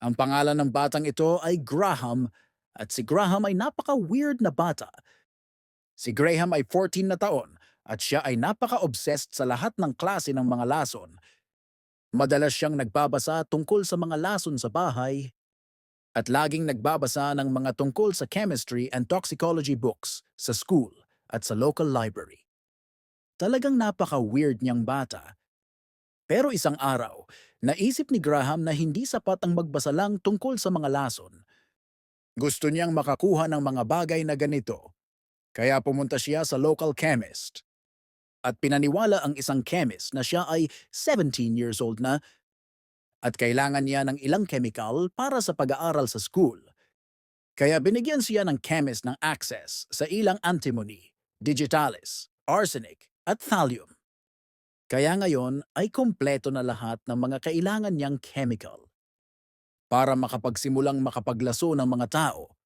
Ang pangalan ng batang ito ay Graham at si Graham ay napaka-weird na bata. Si Graham ay 14 na taon at siya ay napaka-obsessed sa lahat ng klase ng mga lason. Madalas siyang nagbabasa tungkol sa mga lason sa bahay at laging nagbabasa ng mga tungkol sa chemistry and toxicology books sa school at sa local library. Talagang napaka-weird niyang bata. Pero isang araw, naisip ni Graham na hindi sapat ang magbasa lang tungkol sa mga lason. Gusto niyang makakuha ng mga bagay na ganito. Kaya pumunta siya sa local chemist. At pinaniwala ang isang chemist na siya ay 17 years old na at kailangan niya ng ilang chemical para sa pag-aaral sa school. Kaya binigyan siya ng chemist ng access sa ilang antimony, digitalis, arsenic, at thallium. Kaya ngayon ay kompleto na lahat ng mga kailangan niyang chemical. Para makapagsimulang makapaglaso ng mga tao,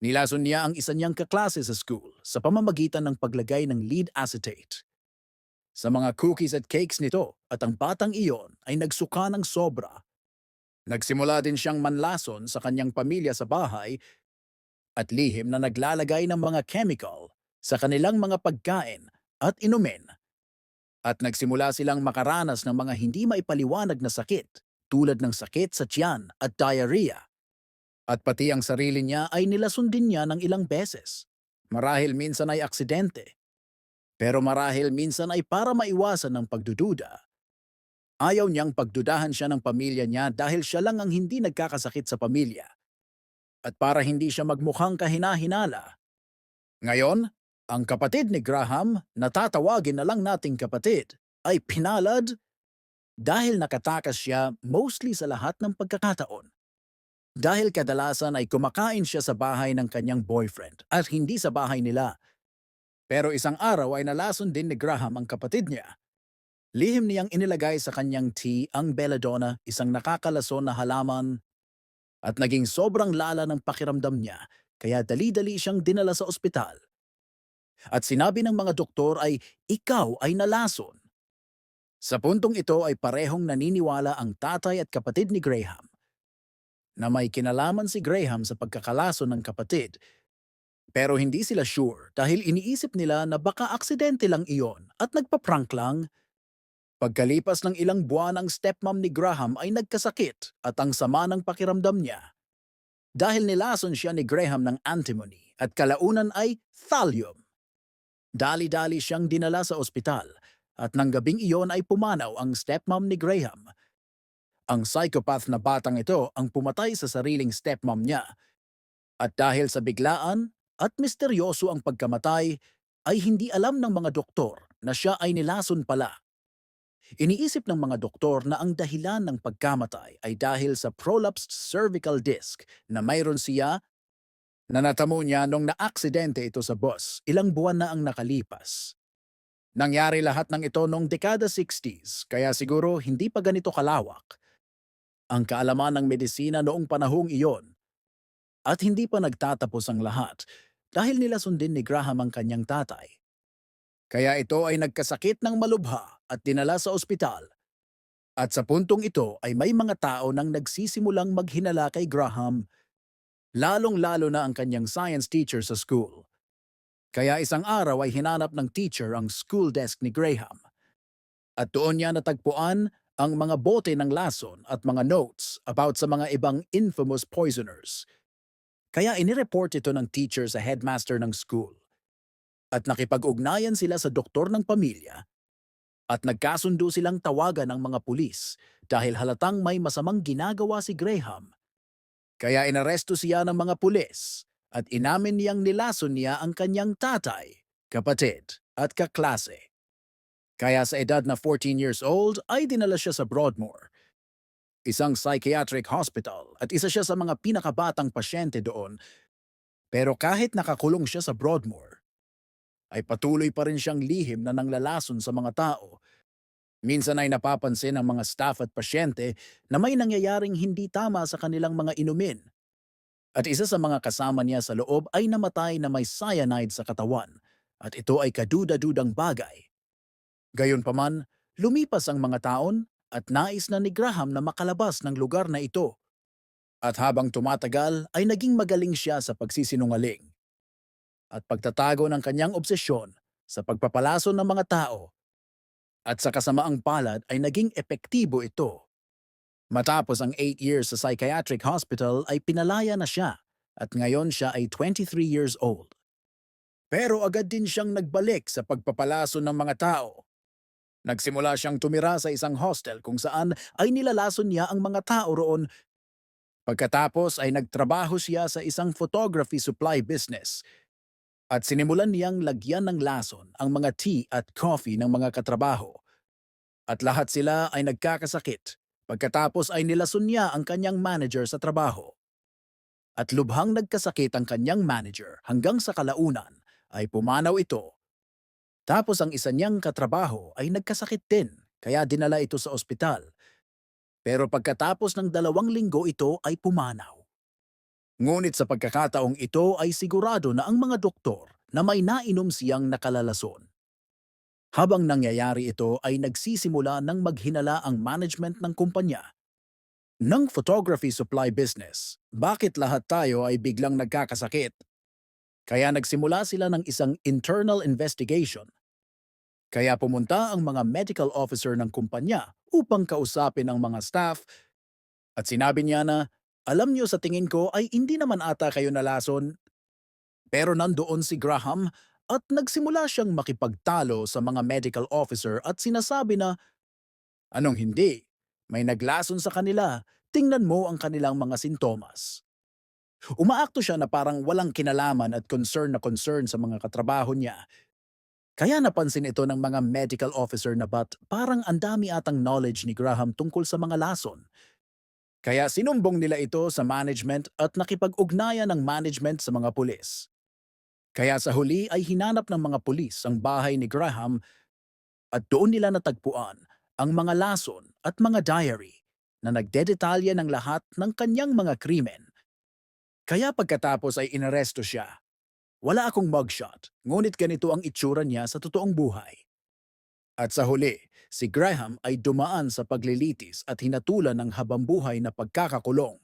nilason niya ang isa niyang kaklase sa school sa pamamagitan ng paglagay ng lead acetate. Sa mga cookies at cakes nito at ang batang iyon ay nagsuka ng sobra. Nagsimula din siyang manlason sa kanyang pamilya sa bahay at lihim na naglalagay ng mga chemical sa kanilang mga pagkain at inumin. At nagsimula silang makaranas ng mga hindi maipaliwanag na sakit tulad ng sakit sa tiyan at diarrhea. At pati ang sarili niya ay nilason din niya ng ilang beses. Marahil minsan ay aksidente pero marahil minsan ay para maiwasan ng pagdududa. Ayaw niyang pagdudahan siya ng pamilya niya dahil siya lang ang hindi nagkakasakit sa pamilya. At para hindi siya magmukhang kahina-hinala. Ngayon, ang kapatid ni Graham, natatawagin na lang nating kapatid, ay pinalad dahil nakatakas siya mostly sa lahat ng pagkakataon. Dahil kadalasan ay kumakain siya sa bahay ng kanyang boyfriend at hindi sa bahay nila pero isang araw ay nalason din ni Graham ang kapatid niya. Lihim niyang inilagay sa kanyang tea ang belladonna, isang nakakalason na halaman, at naging sobrang lala ng pakiramdam niya kaya dali-dali siyang dinala sa ospital. At sinabi ng mga doktor ay ikaw ay nalason. Sa puntong ito ay parehong naniniwala ang tatay at kapatid ni Graham na may kinalaman si Graham sa pagkakalason ng kapatid pero hindi sila sure dahil iniisip nila na baka aksidente lang iyon at nagpa-prank lang. Pagkalipas ng ilang buwan ang stepmom ni Graham ay nagkasakit at ang sama ng pakiramdam niya. Dahil nilason siya ni Graham ng antimony at kalaunan ay thallium. Dali-dali siyang dinala sa ospital at nang gabing iyon ay pumanaw ang stepmom ni Graham. Ang psychopath na batang ito ang pumatay sa sariling stepmom niya. At dahil sa biglaan, at misteryoso ang pagkamatay, ay hindi alam ng mga doktor na siya ay nilason pala. Iniisip ng mga doktor na ang dahilan ng pagkamatay ay dahil sa prolapsed cervical disc na mayroon siya na natamo niya nung naaksidente ito sa bus ilang buwan na ang nakalipas. Nangyari lahat ng ito noong dekada 60s kaya siguro hindi pa ganito kalawak. Ang kaalaman ng medisina noong panahong iyon at hindi pa nagtatapos ang lahat dahil nila sundin ni Graham ang kanyang tatay. Kaya ito ay nagkasakit ng malubha at dinala sa ospital. At sa puntong ito ay may mga tao nang nagsisimulang maghinala kay Graham, lalong-lalo na ang kanyang science teacher sa school. Kaya isang araw ay hinanap ng teacher ang school desk ni Graham. At doon niya natagpuan ang mga bote ng lason at mga notes about sa mga ibang infamous poisoners – kaya inireport ito ng teacher sa headmaster ng school. At nakipag-ugnayan sila sa doktor ng pamilya at nagkasundo silang tawagan ng mga pulis dahil halatang may masamang ginagawa si Graham. Kaya inaresto siya ng mga pulis at inamin niyang nilason niya ang kanyang tatay, kapatid at kaklase. Kaya sa edad na 14 years old ay dinala siya sa Broadmoor isang psychiatric hospital at isa siya sa mga pinakabatang pasyente doon. Pero kahit nakakulong siya sa Broadmoor, ay patuloy pa rin siyang lihim na nanglalason sa mga tao. Minsan ay napapansin ng mga staff at pasyente na may nangyayaring hindi tama sa kanilang mga inumin. At isa sa mga kasama niya sa loob ay namatay na may cyanide sa katawan at ito ay kaduda-dudang bagay. Gayunpaman, lumipas ang mga taon at nais na ni Graham na makalabas ng lugar na ito. At habang tumatagal ay naging magaling siya sa pagsisinungaling at pagtatago ng kanyang obsesyon sa pagpapalaso ng mga tao at sa kasamaang palad ay naging epektibo ito. Matapos ang 8 years sa psychiatric hospital ay pinalaya na siya at ngayon siya ay 23 years old. Pero agad din siyang nagbalik sa pagpapalaso ng mga tao. Nagsimula siyang tumira sa isang hostel kung saan ay nilalason niya ang mga tao roon. Pagkatapos ay nagtrabaho siya sa isang photography supply business at sinimulan niyang lagyan ng lason ang mga tea at coffee ng mga katrabaho. At lahat sila ay nagkakasakit. Pagkatapos ay nilason niya ang kanyang manager sa trabaho. At lubhang nagkasakit ang kanyang manager hanggang sa kalaunan ay pumanaw ito. Tapos ang isa niyang katrabaho ay nagkasakit din kaya dinala ito sa ospital. Pero pagkatapos ng dalawang linggo ito ay pumanaw. Ngunit sa pagkakataong ito ay sigurado na ang mga doktor na may nainom siyang nakalalason. Habang nangyayari ito ay nagsisimula ng maghinala ang management ng kumpanya. Ng photography supply business, bakit lahat tayo ay biglang nagkakasakit? Kaya nagsimula sila ng isang internal investigation. Kaya pumunta ang mga medical officer ng kumpanya upang kausapin ang mga staff at sinabi niya na, alam niyo sa tingin ko ay hindi naman ata kayo nalason. Pero nandoon si Graham at nagsimula siyang makipagtalo sa mga medical officer at sinasabi na, Anong hindi? May naglason sa kanila, tingnan mo ang kanilang mga sintomas. Umaakto siya na parang walang kinalaman at concern na concern sa mga katrabaho niya. Kaya napansin ito ng mga medical officer na ba't parang ang dami atang knowledge ni Graham tungkol sa mga lason. Kaya sinumbong nila ito sa management at nakipag-ugnayan ng management sa mga pulis. Kaya sa huli ay hinanap ng mga pulis ang bahay ni Graham at doon nila natagpuan ang mga lason at mga diary na nagdedetalye ng lahat ng kanyang mga krimen. Kaya pagkatapos ay inaresto siya. Wala akong mugshot, ngunit ganito ang itsura niya sa totoong buhay. At sa huli, si Graham ay dumaan sa paglilitis at hinatulan ng habambuhay na pagkakakulong.